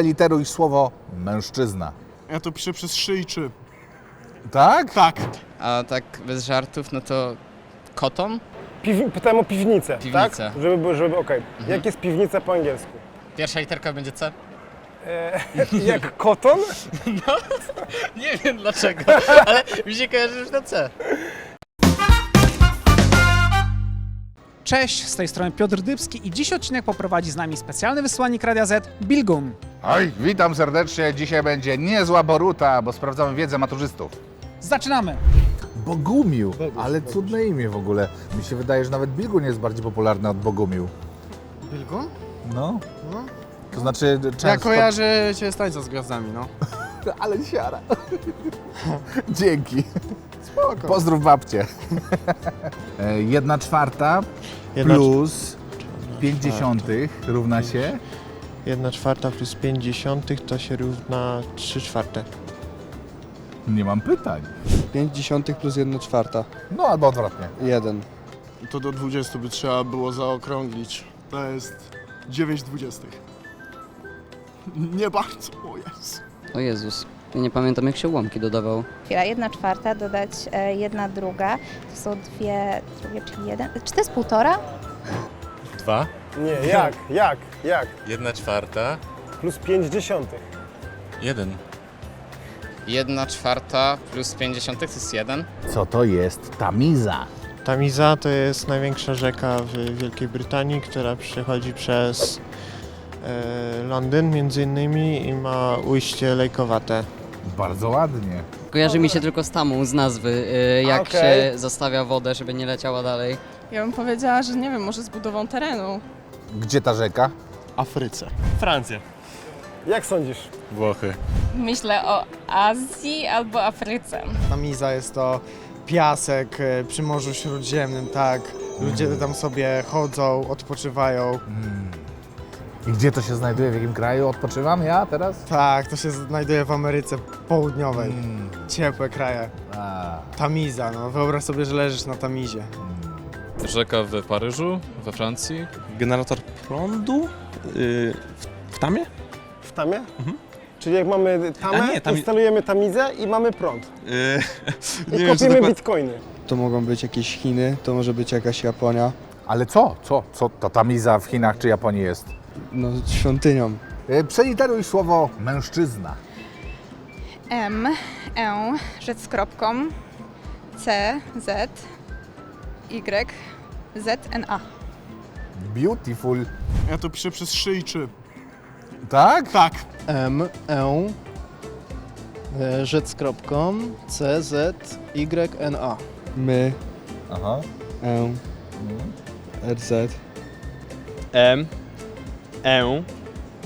Przeliteruj słowo mężczyzna. Ja to piszę przez szy i czy. Tak? Tak. A tak bez żartów, no to koton? Piw... Pytałem o piwnicę, Piwnicę. tak? Żeby, było- żeby okej. Jak jest piwnica po angielsku? Pierwsza literka będzie C? E, jak koton? Nie wiem dlaczego, ale mi się kojarzy już na C. Cześć, z tej strony Piotr Dybski i dziś odcinek poprowadzi z nami specjalny wysłannik Radia Z, Bilgum. Oj, witam serdecznie. Dzisiaj będzie niezła boruta, bo sprawdzamy wiedzę maturzystów. Zaczynamy! Bogumił, ale cudne imię w ogóle. Mi się wydaje, że nawet Bilgun jest bardziej popularny od Bogumił. Bilgun? No. To znaczy często... Ja kojarzę cię z tańca z gwiazdami, no. Ale siara. Dzięki. Spoko. Pozdrów babcię. E, Jedna czwarta Jedna, plus pięćdziesiątych równa się... 1 czwarta plus 5 dziesiątych to się równa 3 czwarte. Nie mam pytań. 5 dziesiątych plus 1 czwarta. No albo odwrotnie. 1. To do 20 by trzeba było zaokrąglić. To jest 9 dwudziestych. Nie bardzo, o Jezu. O Jezus, ja nie pamiętam jak się ułamki dodawał. Chwila, jedna czwarta dodać e, jedna druga, to są dwie drugie, czyli jeden. Czy to jest półtora? Dwa, Nie, jak? Jak? Jak? jedna czwarta, Plus 5 dziesiątych. jeden. Jedna czwarta plus 50 to jest 1. Co to jest Tamiza? Tamiza to jest największa rzeka w Wielkiej Brytanii, która przechodzi przez e, Londyn między innymi i ma ujście lejkowate. Bardzo ładnie. Kojarzy mi się tylko z tamą z nazwy, y, jak Okej. się zostawia wodę, żeby nie leciała dalej. Ja bym powiedziała, że nie wiem, może z budową terenu. Gdzie ta rzeka? Afryce. Francja. Jak sądzisz? Włochy. Myślę o Azji albo Afryce. Tamiza jest to piasek e, przy Morzu Śródziemnym, tak. Ludzie tam sobie chodzą, odpoczywają. Mm. I gdzie to się znajduje? W jakim kraju odpoczywam ja teraz? Tak, to się znajduje w Ameryce Południowej. Mm. Ciepłe kraje. A, Tamiza, no wyobraź sobie, że leżysz na Tamizie. Rzeka w Paryżu, we Francji. Generator prądu yy, w, w tamie? W tamie? Czyli jak mamy tamę, A nie, tam- instalujemy tamizę i mamy prąd. Yy, I kopiemy bitcoiny. To mogą być jakieś Chiny, to może być jakaś Japonia. Ale co? Co? Co to Tamiza w Chinach czy Japonii jest? No, świątynią. E, Przeliteruj słowo mężczyzna. M, E, rzecz z kropką, C, Z, Y, Z, N, A. Beautiful. Ja to piszę przez szy i czy. Tak? Tak. M, E, e, rzecz z kropką, C, Z, Y, N, A. My, Aha. E, R, Z. M, E,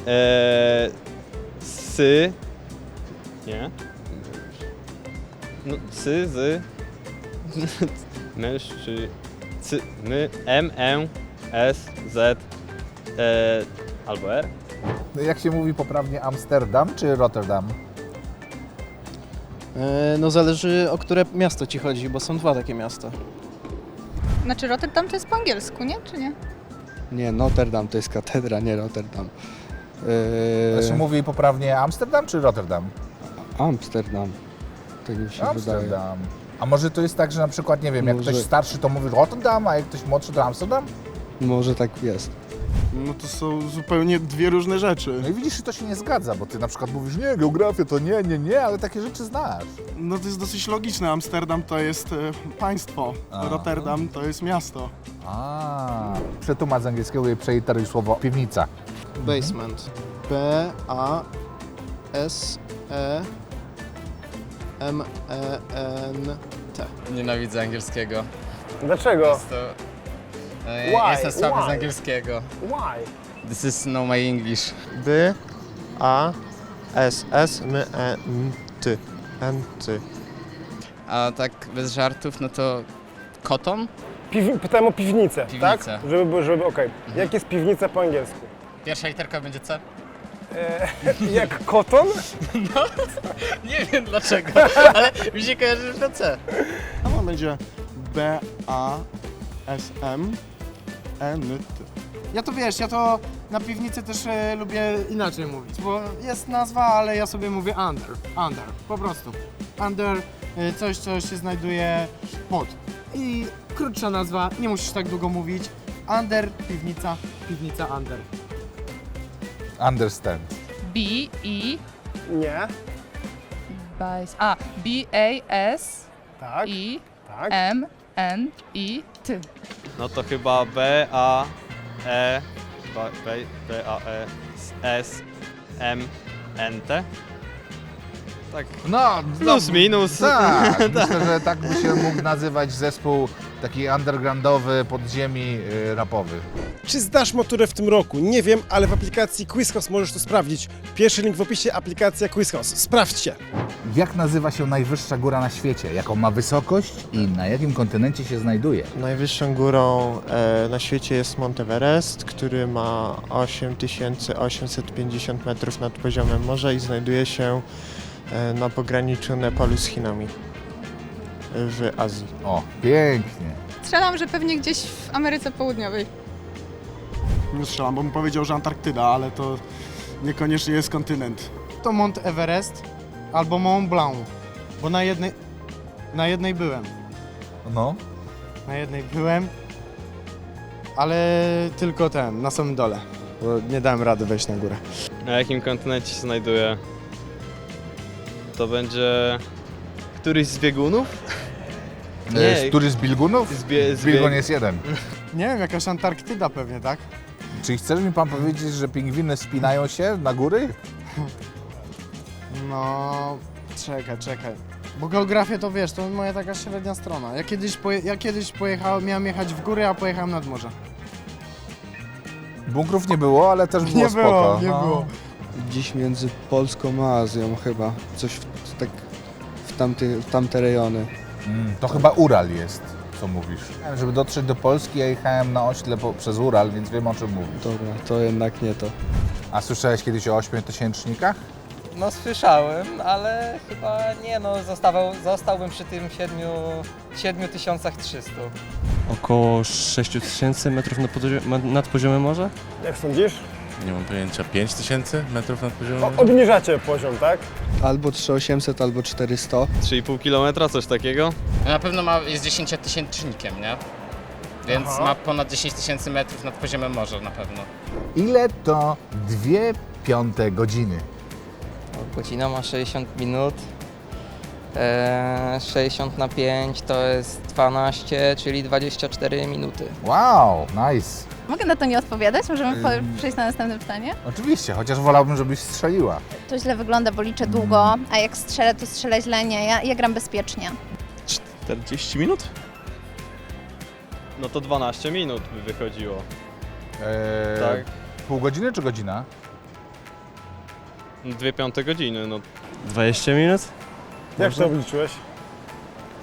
e, sy, nie? No, sy, z, mężczy, my, M, E, S, Z, e, albo R. Jak się mówi poprawnie Amsterdam czy Rotterdam? No zależy o które miasto ci chodzi, bo są dwa takie miasta. Znaczy Rotterdam to jest po angielsku, nie? Czy nie? Nie, Notre Dame to jest katedra, nie Rotterdam. Eee... Się Eee, mówi poprawnie Amsterdam czy Rotterdam? Amsterdam. Tak mi się wydaje. Amsterdam. A może to jest tak, że na przykład, nie wiem, jak Może. ktoś starszy to mówi Rotterdam, a jak ktoś młodszy to Amsterdam? Może tak jest. No to są zupełnie dwie różne rzeczy. No i widzisz, że to się nie zgadza, bo ty na przykład mówisz, nie, geografia to nie, nie, nie, ale takie rzeczy znasz. No to jest dosyć logiczne. Amsterdam to jest e, państwo, Aha. Rotterdam to jest miasto. A, przetłumacz z angielskiego i przeliteruj słowo piwnica. Basement. B, A, S, E, M, E, N, T. Nienawidzę angielskiego. Dlaczego? Jest to... e, Why? Jestem słaby z Why? angielskiego. Why? This is no my English. B, A, S, S, M, E, N, T. N, T. A tak bez żartów, no to koton? Piw... Pytałem o piwnicę, Piwnicę. tak? Żeby, było- żeby, okej. Jak jest piwnica po angielsku? Pierwsza literka będzie C? E, jak koton? Nie wiem dlaczego, ale mi się kojarzy już na C. A on będzie B, A, S, M, N, T. Ja to wiesz, ja to na piwnicy też e, lubię inaczej mówić, bo jest nazwa, ale ja sobie mówię under. Under, po prostu. Under, e, coś, co się znajduje pod. I krótsza nazwa, nie musisz tak długo mówić. Under, piwnica, piwnica under. Understand. B, E, Nie. bas, a, B, A, S, Tak. E, Tak. M, N, I, T. No to chyba B, A, E, B, B, B A, E, S, M, N, T. Tak, No, plus minus. Tak, myślę, że tak by się mógł nazywać zespół taki undergroundowy, podziemi y, rapowy. Czy zdasz maturę w tym roku? Nie wiem, ale w aplikacji Quizhouse możesz to sprawdzić. Pierwszy link w opisie, aplikacja Quizhouse. Sprawdźcie. Jak nazywa się najwyższa góra na świecie? Jaką ma wysokość i na jakim kontynencie się znajduje? Najwyższą górą e, na świecie jest Mount Everest, który ma 8850 metrów nad poziomem morza i znajduje się e, na pograniczu Nepalu z Chinami w Azji. O, pięknie. Strzelam, że pewnie gdzieś w Ameryce Południowej. Nie strzelam, bo mi powiedział, że Antarktyda, ale to niekoniecznie jest kontynent. To Mont Everest albo Mont Blanc, bo na jednej, na jednej byłem. No, Na jednej byłem, ale tylko ten, na samym dole, bo nie dałem rady wejść na górę. Na jakim kontynencie się znajduje? To będzie któryś z biegunów? Nie. Który z Bilgunów? Zbie, zbie... Bilgun jest jeden. Nie wiem, jakaś Antarktyda pewnie, tak? Czyli chcesz mi pan powiedzieć, że pingwiny spinają się na góry? No, czekaj, czekaj. Bo geografię to wiesz, to moja taka średnia strona. Ja kiedyś, poje, ja kiedyś pojechałem, miałem jechać w góry, a pojechałem nad morze. Bunkrów nie było, ale też było Nie spoko. było, nie no. było. Gdzieś między Polską a Azją chyba. Coś w, tak w, tamty, w tamte rejony. Mm, to chyba Ural jest, co mówisz. Żeby dotrzeć do Polski, ja jechałem na ośle po, przez Ural, więc wiem o czym mówisz. Dobra, to jednak nie to. A słyszałeś kiedyś o ośmiotysięcznikach? No słyszałem, ale chyba nie no, zostawał, zostałbym przy tym 7, 7300. Około 6000 metrów nad, poziomem, nad poziomem morza? Jak sądzisz? Nie mam pojęcia. 5000 metrów nad poziomem O, obniżacie poziom, tak? Albo 3800, albo 400. 3,5 kilometra, coś takiego? Na pewno ma, jest 10-tysięcznikiem, nie? Więc Aha. ma ponad 10 tysięcy metrów nad poziomem morza na pewno. Ile to dwie piąte godziny? Godzina ma 60 minut. Eee, 60 na 5 to jest 12, czyli 24 minuty. Wow, nice. Mogę na to nie odpowiadać? Możemy po- przejść na następne pytanie? Oczywiście, chociaż wolałbym, żebyś strzeliła. To źle wygląda, bo liczę długo, a jak strzelę, to strzelę źle. Nie, ja, ja gram bezpiecznie. 40 minut? No to 12 minut by wychodziło. Eee, Tak. Pół godziny czy godzina? Dwie piąte godziny, no 20 minut? Jak to obliczyłeś?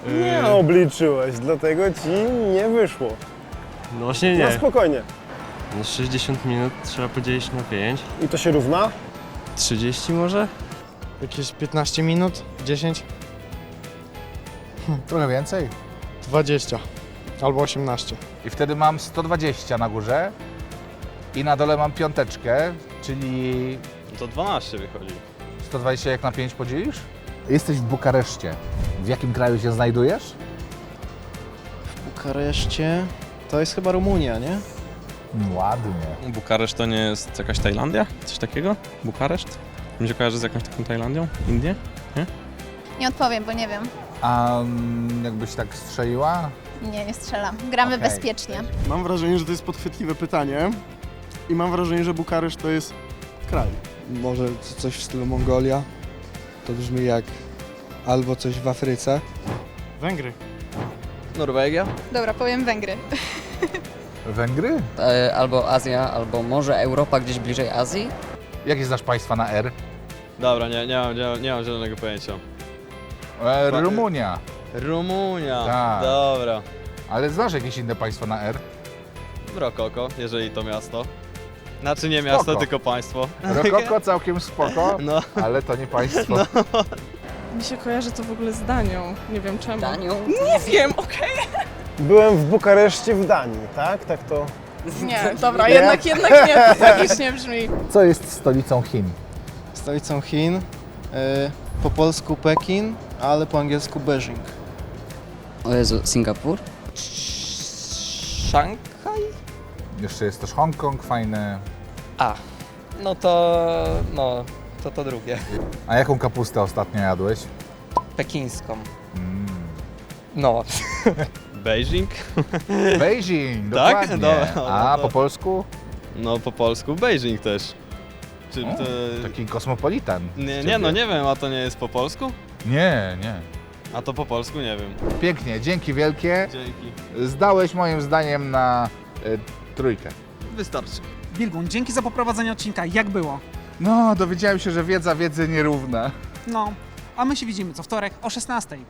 Nie obliczyłeś, dlatego ci nie wyszło. No właśnie No spokojnie. No 60 minut trzeba podzielić na 5. I to się równa? 30 może? Jakieś 15 minut? 10? Trochę więcej. 20. Albo 18. I wtedy mam 120 na górze i na dole mam piąteczkę, czyli to 12 wychodzi. 120 jak na 5 podzielisz? Jesteś w Bukareszcie. W jakim kraju się znajdujesz? W Bukareszcie to jest chyba Rumunia, nie? Ładnie. Bukareszt to nie jest jakaś Tajlandia? Coś takiego? Bukareszt? Mi się kojarzy z jakąś taką Tajlandią? Indie? Nie odpowiem, bo nie wiem. A mm, jakbyś tak strzeliła? Nie, nie strzelam. Gramy Okej. bezpiecznie. Mam wrażenie, że to jest podchwytliwe pytanie i mam wrażenie, że Bukareszt to jest kraj. Może c- coś w stylu Mongolia. To brzmi jak albo coś w Afryce. Węgry. Norwegia? Dobra, powiem Węgry. Węgry? E, albo Azja, albo może Europa gdzieś bliżej Azji. Jakie znasz państwa na R? Dobra, nie, nie, mam, nie, mam- nie mam zielonego pojęcia. E, Rumunia. Rumunia, Tak. dobra. Ale znasz jakieś inne państwa na R? Rokoko, jeżeli to miasto. Znaczy nie miasto, Spoko. tylko państwo. Rokoko całkiem spoko, No. ale to nie państwo. Mi się kojarzy to w ogóle z Danią. Nie wiem czemu. Danią? Nie wiem, okej. Byłem w Bukareszcie w Danii, tak? Tak to Nie, dobra, Nie? jednak, jednak nie, to tragicznie brzmi. Co jest stolicą Chin? Stolicą Chin, y, po polsku Pekin, ale po angielsku Beijing. O Jezu, Singapur? Szanghaj? Jeszcze jest też Hongkong fajny. A, no to, no, to to drugie. A jaką kapustę ostatnio jadłeś? Pekińską. Mm. No, Beijing? Beijing, Tak? dokładnie. Dobra, no A to- po polsku? No po polsku Beijing też. Czy O, to... Taki kosmopolitan. Nie, nie, no nie wiem, a to nie jest po polsku? Nie, nie. A to po polsku nie wiem. Pięknie, dzięki wielkie. Dzięki. Zdałeś moim zdaniem na y, trójkę. Wystarczy. Bilgun, dzięki za poprowadzenie odcinka. Jak było? No, dowiedziałem się, że wiedza wiedzy nierówna. No, a my się widzimy co wtorek o 16.